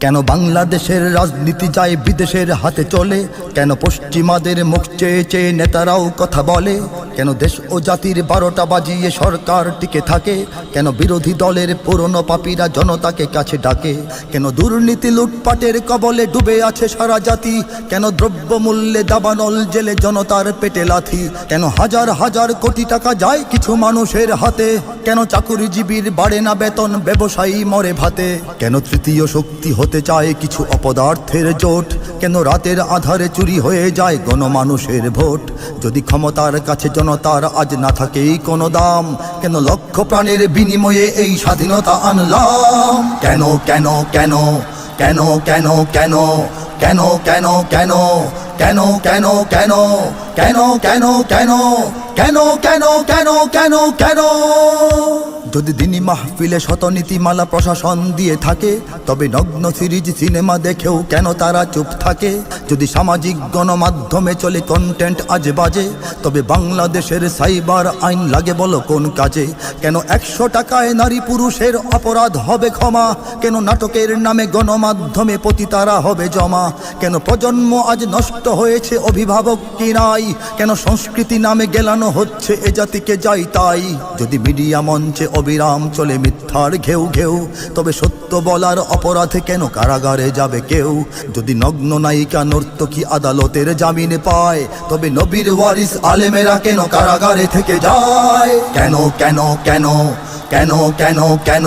কেন বাংলাদেশের রাজনীতি যায় বিদেশের হাতে চলে? কেন পশ্চিমাদের মুখ চেয়ে চেয়ে নেতারাও কথা বলে? কেন দেশ ও জাতির বারোটা বাজিয়ে সরকার টিকে থাকে? কেন বিরোধী দলের পুরনো পাপীরা জনতাকে কাছে ডাকে? কেন দুর্নীতি লুটপাটের কবলে ডুবে আছে সারা জাতি? কেন দ্রব্যমূল্যে দাবানল জেলে জনতার পেটে লাথি? কেন হাজার হাজার কোটি টাকা যায় কিছু মানুষের হাতে? কেন চাকুরিজীবীর বাড়ে না বেতন? ব্যবসায়ী মরে ভাতে। কেন তৃতীয় শক্তি হতে চায় কিছু অপদার্থের জোট? কেন রাতের আধারে চুরি হয়ে যায় গণমানুষের ভোট? যদি ক্ষমতার কাছে জনতার আজ না থাকেই কোনো দাম, কেন লক্ষ প্রাণের বিনিময়ে এই স্বাধীনতা আনলাম? কেন কেন কেন কেন কেন কেন কেন কেন কেন কেন কেন কেন কেন কেন কেন কেন কেন কেন কেন কেন যদি দিনী মাহফিলে শতনীতিমালা প্রশাসন দিয়ে থাকে, তবে নগ্ন সিরিজ সিনেমা দেখেও কেন তারা চুপ থাকে? যদি সামাজিক গণমাধ্যমে চলে কন্টেন্ট আজ বাজে, তবে বাংলাদেশের সাইবার আইন লাগে বলো কোন কাজে? কেন একশো টাকায় নারী পুরুষের অপরাধ হবে ক্ষমা? কেন নাটকের নামে গণমাধ্যমে পতিতারা হবে জমা? কেন প্রজন্ম আজ নষ্ট হয়েছে অভিভাবক কি নাই? কেন সংস্কৃতি নামে গেলানো হচ্ছে এ জাতিকে যাই তাই? যদি মিডিয়া মঞ্চে অবিরাম চলে মিথ্যার ঘেউ ঘেউ তবে সত্য বলার অপরাধে কেন কারাগারে যাবে কেউ যদি নগ্ন নায়িকা নর্তকী আদালতের জামিনে পায় তবে নবীর ওয়ারিস আলেমেরা কেন কারাগারে থেকে যায় কেন কেন কেন কেন কেন কেন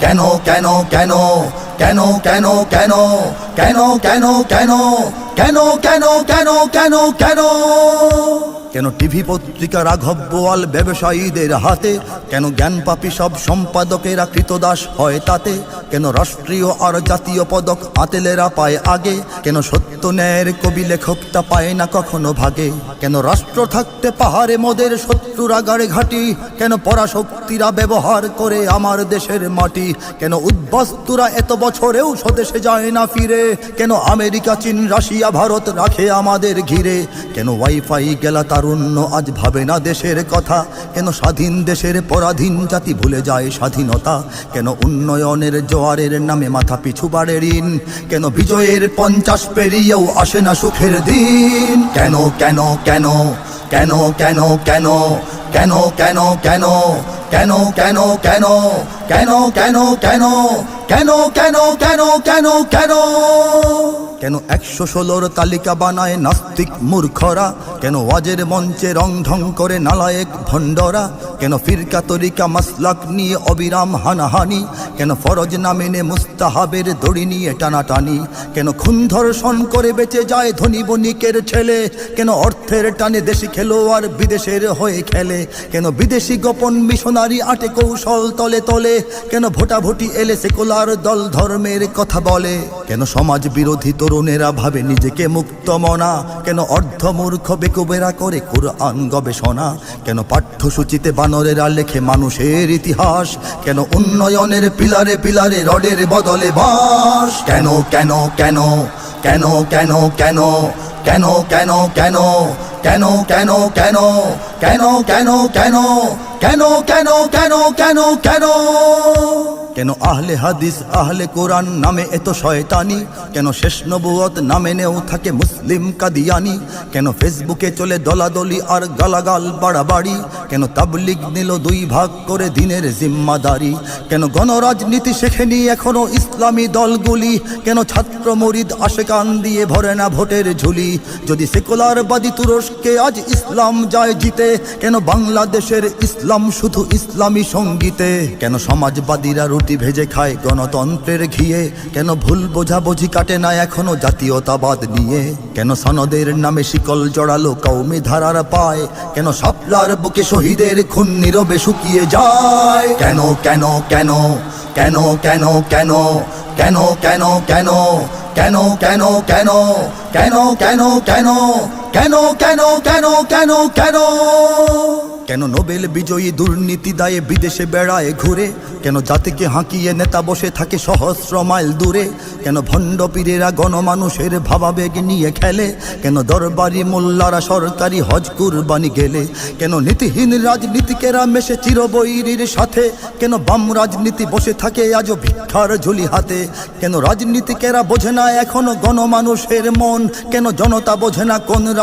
কেন কেন কেন কেন কেন কেন কেন কেন কেন কেন কেন কেন কেন কেন কেন কেন টিভি পত্রিকা রাঘব বোয়াল ব্যবসায়ীদের হাতে কেন জ্ঞানপাপী সব সম্পাদকেরা কৃতদাস হয় তাতে কেন রাষ্ট্রীয় আর জাতীয় পদক আতেলেরা পায় আগে কেন সত্য ন্যায়ের কবি লেখকটা পায় না কখনো ভাগে কেন রাষ্ট্র থাকতে পাহাড়ে মোদের শত্রুরা গাড়ে ঘাটি কেন পরাশক্তিরা ব্যবহার করে আমার দেশের মাটি কেন উদ্বাস্তুরা এত বছরেও স্বদেশে যায় না ফিরে কেন আমেরিকা চীন রাশিয়া ভারত রাখে আমাদের ঘিরে কেন ওয়াইফাই গেলা তারুণ্য আজ ভাবে না দেশের কথা কেন স্বাধীন দেশের পরাধীন জাতি ভুলে যায় স্বাধীনতা কেন উন্নয়নের জোয়ারের নামে মাথা পিছু বাড়ে ঋণ কেন বিজয়ের পঞ্চাশ পেরিয়েও আসে না সুখের দিন কেন কেন কেন কেন কেন কেন কেন কেন কেন কেন কেন কেন কেন কেন কেন কেন কেন কেন কেন কেন কেন কেন একশো ষোলোর তালিকা বানায় নাস্তিক মূর্খরা কেন ওয়াজের মঞ্চে রং ঢং করে নালায়েক ভণ্ডরা কেন ফিরকা তরিকা মাসলাক নিয়ে অবিরাম হানাহানি কেন ফরজ না মেনে মুস্তাহাবের দড়ি নিয়ে টানাটানি কেন খুন ধর্ষণ করে বেঁচে যায় ধনী বণিকের ছেলে কেন অর্থের টানে দেশি খেলোয়াড় বিদেশের হয়ে খেলে কেন বিদেশি গোপন মিশনারি আটে কৌশল তলে তলে কেন ভোটাভুটি এলে সেকুলার দল ধর্মের কথা বলে কেন সমাজ বিরোধী তরুণেরা ভাবে নিজেকে মুক্ত মনা কেন অর্ধমূর্খ বেকুবেরা করে কোরআন গবেষণা কেন পাঠ্যসূচিতে বানরেরা লেখে মানুষের ইতিহাস কেন উন্নয়নের পিলারে পিলারে রডের বদলে বাস কেন কেন কেন কেন কেন কেন কেন কেন কেন কেন কেন কেন কেন কেন কেন কেন কেন কেন কেন কেন কেন আহলে হাদিস আহলে কোরআন নামে এত শয়তানি কেন শেষ নবুয়ত নামে নেও থাকে মুসলিম কাদিয়ানি কেন ফেসবুকে চলে দলাদলি আর গালাগাল বাড়াবাড়ি কেন তাবলিগ নিল দুই ভাগ করে দিনের জিম্মাদারি কেন গণরাজনীতি শেখেনি এখনও ইসলামী দলগুলি কেন ছাত্র মরিদ আশেকান দিয়ে ভরে না ভোটের ঝুলি যদি সেকুলারবাদী তুরস্কে আজ ইসলাম যায় জিতে কেন বাংলাদেশের ইসলাম শুধু ইসলামী সঙ্গীতে কেন সমাজবাদীরা রুটি ভেজে খায় গণতন্ত্রের ঘিয়ে কেন ভুল বোঝাবুঝি কাটে না এখনও জাতীয়তাবাদ নিয়ে কেন সনদের নামে শিকল জড়ালো কৌমি ধারার পায় কেন সাপলার বুকে শহীদের খুন নীরবে শুকিয়ে যায় কেন কেন কেন কেন কেন কেন কেন কেন কেন কেন কেন কেন কেন কেন কেন কেন কেন কেন কেন কেন? কেন নোবেল বিজয়ী দুর্নীতি দায়ে বিদেশে বেড়ায় ঘুরে? কেন জাতিকে হাঁকিয়ে নেতা বসে থাকে সহস্র মাইল দূরে? কেন ভণ্ড পীরেরা গণমানুষের ভাবাবেগ নিয়ে খেলে? কেন দরবারি মোল্লারা সরকারি হজ কুরবানি গেলে? কেন নীতিহীন রাজনীতিকেরা মেশে চিরবৈরীর সাথে? কেন বাম রাজনীতি বসে থাকে আজও ভিক্ষার ঝুলি হাতে? কেন রাজনীতিকেরা বোঝে না এখনও গণমানুষের মন? কেন জনতা বোঝে না কোন